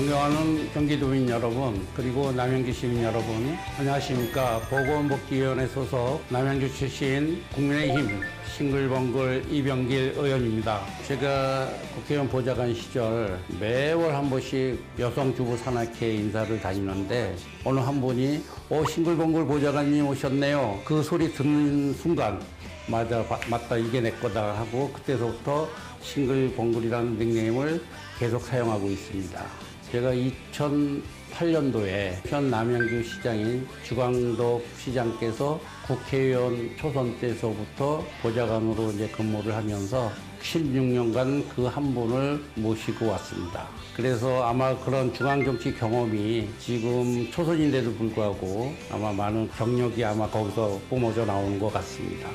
존경하는 경기도민 여러분 그리고 남양주 시민 여러분 안녕하십니까 보건복지위원회 소속 남양주 출신 국민의힘 싱글벙글 이병길 의원입니다. 제가 국회의원 보좌관 시절 매월 한 번씩 여성주부 산악회 인사를 다니는데 어느 한 분이 오 싱글벙글 보좌관님 오셨네요. 그 소리 듣는 순간 맞아 바- 맞다 이게 내 거다 하고 그때서부터 싱글벙글이라는 닉네임을 계속 사용하고 있습니다. 제가 2008년도에 현 남양주 시장인 주광덕 시장께서 국회의원 초선 때서부터 보좌관으로 이제 근무를 하면서 16년간 그 한 분을 모시고 왔습니다. 그래서 아마 그런 중앙정치 경험이 지금 초선인데도 불구하고 아마 많은 경력이 아마 거기서 뿜어져 나오는 것 같습니다.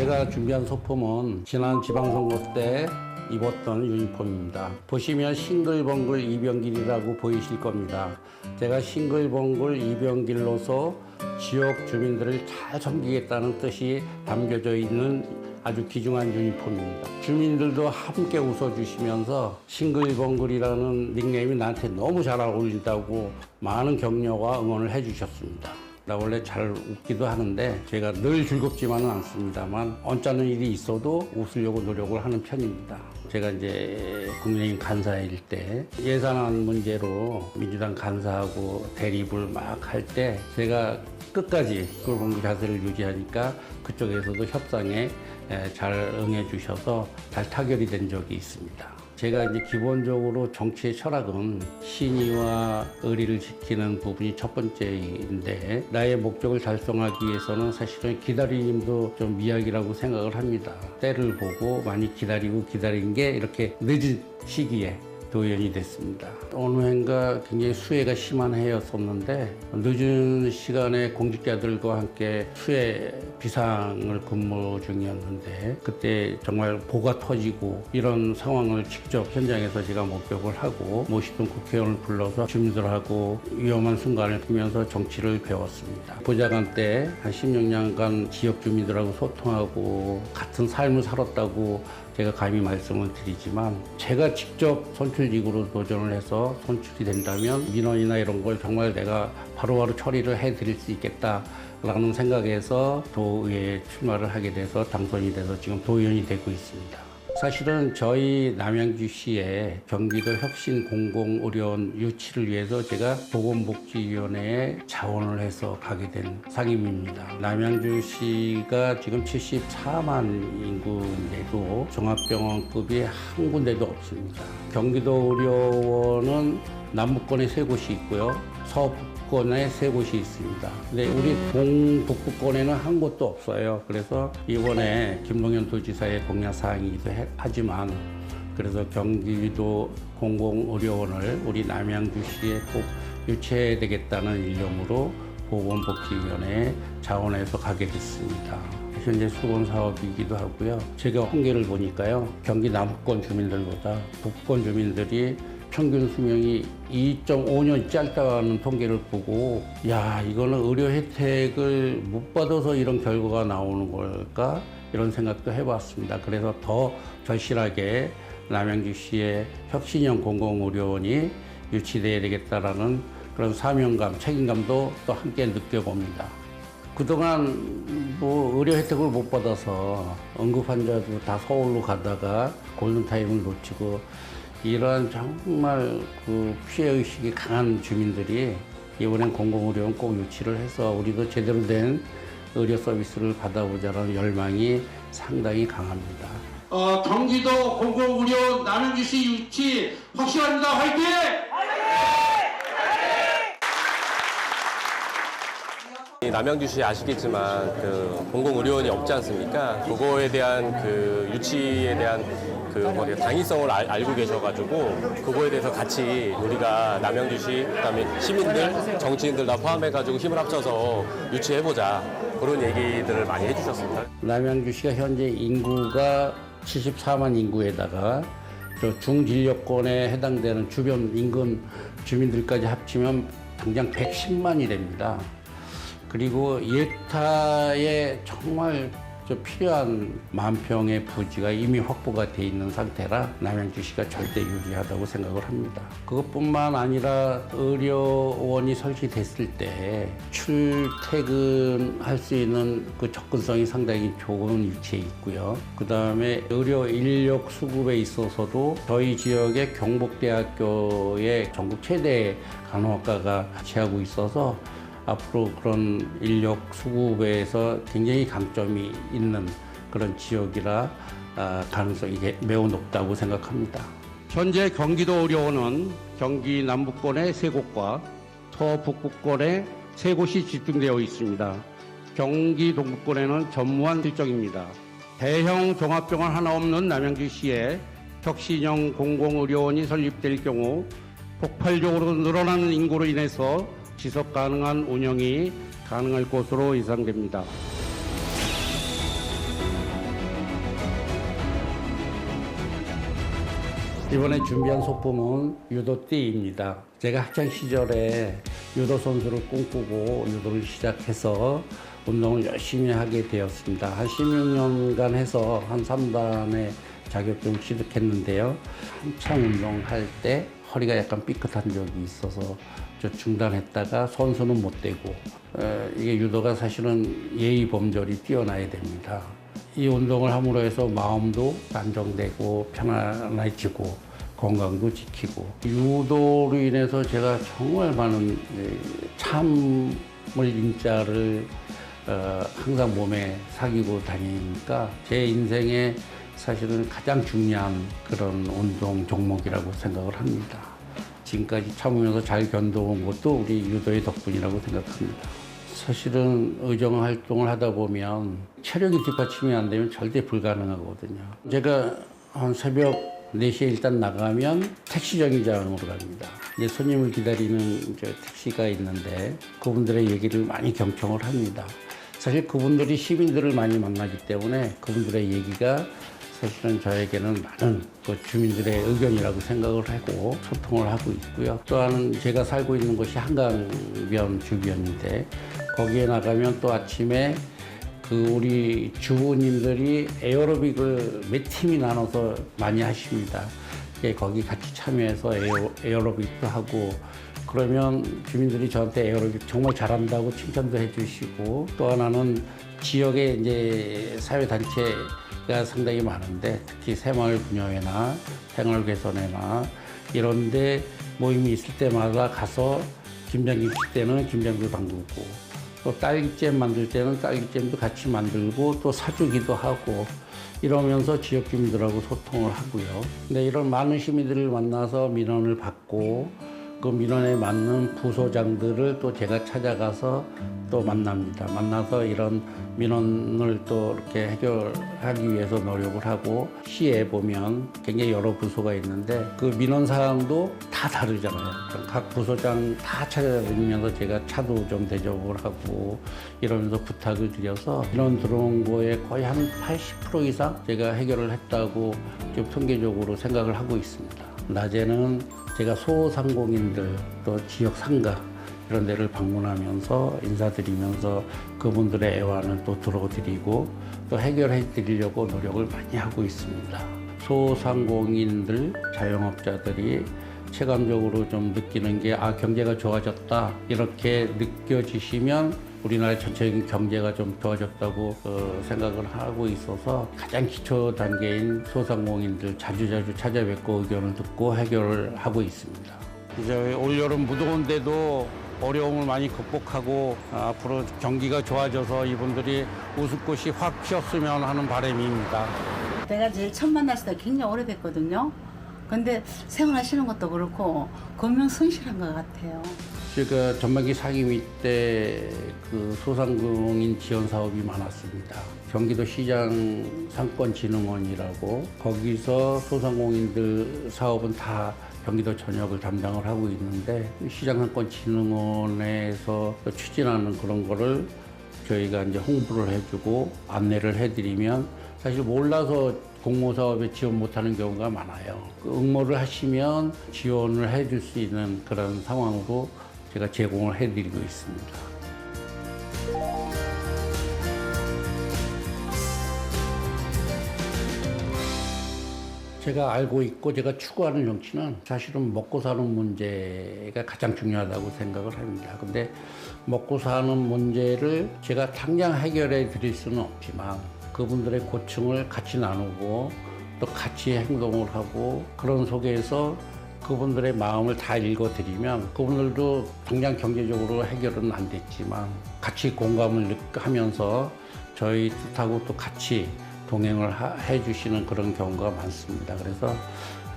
제가 준비한 소품은 지난 지방선거 때 입었던 유니폼입니다. 보시면 싱글벙글 이병길이라고 보이실 겁니다. 제가 싱글벙글 이병길로서 지역 주민들을 잘 섬기겠다는 뜻이 담겨져 있는 아주 귀중한 유니폼입니다. 주민들도 함께 웃어주시면서 싱글벙글이라는 닉네임이 나한테 너무 잘 어울린다고 많은 격려와 응원을 해주셨습니다. 나 원래 잘 웃기도 하는데 제가 늘 즐겁지만은 않습니다만 언짢은 일이 있어도 웃으려고 노력을 하는 편입니다. 제가 이제 국민의힘 간사일 때 예산안 문제로 민주당 간사하고 대립을 막 할 때 제가 끝까지 꿀봉기 자세를 유지하니까 그쪽에서도 협상에 에, 잘 응해 주셔서 잘 타결이 된 적이 있습니다. 제가 이제 기본적으로 정치의 철학은 신의와 의리를 지키는 부분이 첫 번째인데 나의 목적을 달성하기 위해서는 사실은 기다림도 좀 미약이라고 생각을 합니다. 때를 보고 많이 기다리고 기다린 게 이렇게 늦은 시기에 도연이 됐습니다. 어느 해인가 굉장히 수해가 심한 해였었는데 늦은 시간에 공직자들과 함께 수해 비상을 근무 중이었는데 그때 정말 보가 터지고 이런 상황을 직접 현장에서 제가 목격을 하고 모시던 국회의원을 불러서 주민들하고 위험한 순간을 보면서 정치를 배웠습니다. 보좌관 때 한 16년간 지역 주민들하고 소통하고 같은 삶을 살았다고 제가 감히 말씀을 드리지만 제가 직접 선출직으로 도전을 해서 선출이 된다면 민원이나 이런 걸 정말 내가 바로바로 처리를 해드릴 수 있겠다라는 생각에서 도의회에 출마를 하게 돼서 당선이 돼서 지금 도의원이 되고 있습니다. 사실은 저희 남양주시의 경기도 혁신 공공의료원 유치를 위해서 제가 보건복지위원회에 자원을 해서 가게 된 상임입니다. 남양주시가 지금 74만 인구인데도 종합병원급이 한 군데도 없습니다. 경기도 의료원은 남북권에 세 곳이 있고요. 서북권에 세 곳이 있습니다. 근데 우리 동북부권에는 한 곳도 없어요. 그래서 이번에 김동연 도지사의 공약 사항이기도 해- 하지만 그래서 경기도 공공의료원을 우리 남양주시에 꼭 유치해야 되겠다는 일념으로 보건복지위원회에 자원해서 가게 됐습니다. 현재 수건 사업이기도 하고요. 제가 통계를 보니까요. 경기 남부권 주민들보다 북권 주민들이 평균 수명이 2.5년 짧다는 통계를 보고 야 이거는 의료 혜택을 못 받아서 이런 결과가 나오는 걸까 이런 생각도 해봤습니다. 그래서 더 절실하게 남양주 시의 혁신형 공공의료원이 유치돼야 되겠다라는 그런 사명감, 책임감도 또 함께 느껴봅니다. 그동안 뭐 의료 혜택을 못 받아서 응급 환자도 다 서울로 가다가 골든타임을 놓치고 이러한 정말 그 피해의식이 강한 주민들이 이번엔 공공의료원 꼭 유치를 해서 우리도 제대로 된 의료 서비스를 받아보자는 열망이 상당히 강합니다. 어, 경기도 공공의료 남양주시 유치 확실합니다. 화이팅! 이 남양주시 아시겠지만 그 공공의료원이 없지 않습니까? 그거에 대한 그 유치에 대한 그 뭐냐 당위성을 알, 알고 계셔가지고 그거에 대해서 같이 우리가 남양주시 그다음에 시민들 정치인들 다 포함해가지고 힘을 합쳐서 유치해보자 그런 얘기들을 많이 해주셨습니다. 남양주시가 현재 인구가 74만 인구에다가 저 중진료권에 해당되는 주변 인근 주민들까지 합치면 당장 110만이 됩니다. 그리고 예타에 정말 좀 필요한 만 평의 부지가 이미 확보가 돼 있는 상태라 남양주시가 절대 유리하다고 생각을 합니다. 그것뿐만 아니라 의료원이 설치됐을 때 출퇴근할 수 있는 그 접근성이 상당히 좋은 위치에 있고요. 그 다음에 의료 인력 수급에 있어서도 저희 지역의 경북대학교의 전국 최대 간호학과가 같이하고 있어서 앞으로 그런 인력 수급에서 굉장히 강점이 있는 그런 지역이라 아, 가능성이 게- 매우 높다고 생각합니다. 현재 경기도 의료원은 경기 남부권의 세 곳과 서북부권의 세 곳이 집중되어 있습니다. 경기 동부권에는 전무한 실정입니다. 대형 종합병원 하나 없는 남양주시에 혁신형 공공의료원이 설립될 경우 폭발적으로 늘어나는 인구로 인해서 지속 가능한 운영이 가능할 것으로 예상됩니다. 이번에 준비한 소품은 유도띠입니다. 제가 학창 시절에 유도 선수를 꿈꾸고 유도를 시작해서 운동을 열심히 하게 되었습니다. 한 16년간 해서 한 3단의 자격증을 취득했는데요. 한창 운동할 때 허리가 약간 삐끗한 적이 있어서 저 중단했다가 선수는 못 되고 에, 이게 유도가 사실은 예의 범절이 뛰어나야 됩니다. 이 운동을 함으로 해서 마음도 안정되고 편안해지고 건강도 지키고 유도로 인해서 제가 정말 많은 에, 참을 인자를 어, 항상 몸에 사귀고 다니니까 제 인생에 사실은 가장 중요한 그런 운동 종목이라고 생각을 합니다. 지금까지 참으면서 잘 견뎌온 것도 우리 유도의 덕분이라고 생각합니다. 사실은 의정 활동을 하다 보면 체력이 뒷받침이 안 되면 절대 불가능하거든요. 제가 한 새벽 4시에 일단 나가면 택시 정류장으로 갑니다. 이제 손님을 기다리는 이제 택시가 있는데 그분들의 얘기를 많이 경청을 합니다. 사실 그분들이 시민들을 많이 만나기 때문에 그분들의 얘기가 사실은 저에게는 많은 그 주민들의 의견이라고 생각을 하고 소통을 하고 있고요. 또한 제가 살고 있는 곳이 한강변 주변인데 거기에 나가면 또 아침에 그 우리 주부님들이 에어로빅을 몇 팀이 나눠서 많이 하십니다. 예, 거기 같이 참여해서 에어, 에어로빅도 하고 그러면 주민들이 저한테 에어로빅 정말 잘한다고 칭찬도 해주시고 또 하나는 지역에 이제 사회단체가 상당히 많은데 특히 새마을 분여회나 생활 개선회나 이런데 모임이 있을 때마다 가서 김장김 칠 때는 김장도 담그고 또 딸기잼 만들 때는 딸기잼도 같이 만들고 또 사주기도 하고 이러면서 지역 주민들하고 소통을 하고요. 근데 이런 많은 시민들을 만나서 민원을 받고 그 민원에 맞는 부소장들을 또 제가 찾아가서 또 만납니다. 만나서 이런 민원을 또 이렇게 해결하기 위해서 노력을 하고 시에 보면 굉장히 여러 부서가 있는데 그 민원 사항도 다 다르잖아요. 각 부서장 다 찾아다니면서 제가 차도 좀 대접을 하고 이러면서 부탁을 드려서 민원 들어온 거에 거의 한 80% 이상 제가 해결을 했다고 좀 통계적으로 생각을 하고 있습니다. 낮에는 제가 소상공인들 또 지역 상가 이런 데를 방문하면서 인사드리면서 그분들의 애환을 또 들어드리고 또 해결해 드리려고 노력을 많이 하고 있습니다. 소상공인들, 자영업자들이 체감적으로 좀 느끼는 게 아 경제가 좋아졌다 이렇게 느껴지시면 우리나라 전체적인 경제가 좀 좋아졌다고 어, 생각을 하고 있어서 가장 기초 단계인 소상공인들 자주자주 찾아뵙고 의견을 듣고 해결을 하고 있습니다. 이제 올여름 무더운데도 어려움을 많이 극복하고 아, 앞으로 경기가 좋아져서 이분들이 웃음꽃이 확 피었으면 하는 바람입니다. 내가 제일 처음 만났을 때 굉장히 오래됐거든요. 근데 생활하시는 것도 그렇고 건명 성실한 것 같아요. 제가 전반기 상임위 때그 소상공인 지원 사업이 많았습니다. 경기도 시장 상권진흥원이라고 거기서 소상공인들 사업은 다 경기도 전역을 담당을 하고 있는데 시장 상권 진흥원에서 추진하는 그런 거를 저희가 이제 홍보를 해주고 안내를 해드리면 사실 몰라서 공모사업에 지원 못하는 경우가 많아요. 그 응모를 하시면 지원을 해줄 수 있는 그런 상황으로 제가 제공을 해드리고 있습니다. 제가 알고 있고 제가 추구하는 정치는 사실은 먹고 사는 문제가 가장 중요하다고 생각을 합니다. 근데 먹고 사는 문제를 제가 당장 해결해 드릴 수는 없지만 그분들의 고충을 같이 나누고 또 같이 행동을 하고 그런 속에서 그분들의 마음을 다 읽어드리면 그분들도 당장 경제적으로 해결은 안 됐지만 같이 공감을 느- 하면서 저희 뜻하고 또 같이 동행을 하- 해주시는 그런 경우가 많습니다. 그래서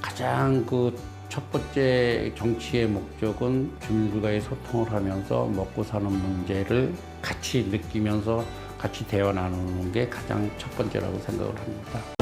가장 그 첫 번째 정치의 목적은 주민들과의 소통을 하면서 먹고 사는 문제를 같이 느끼면서 같이 대화 나누는 게 가장 첫 번째라고 생각을 합니다.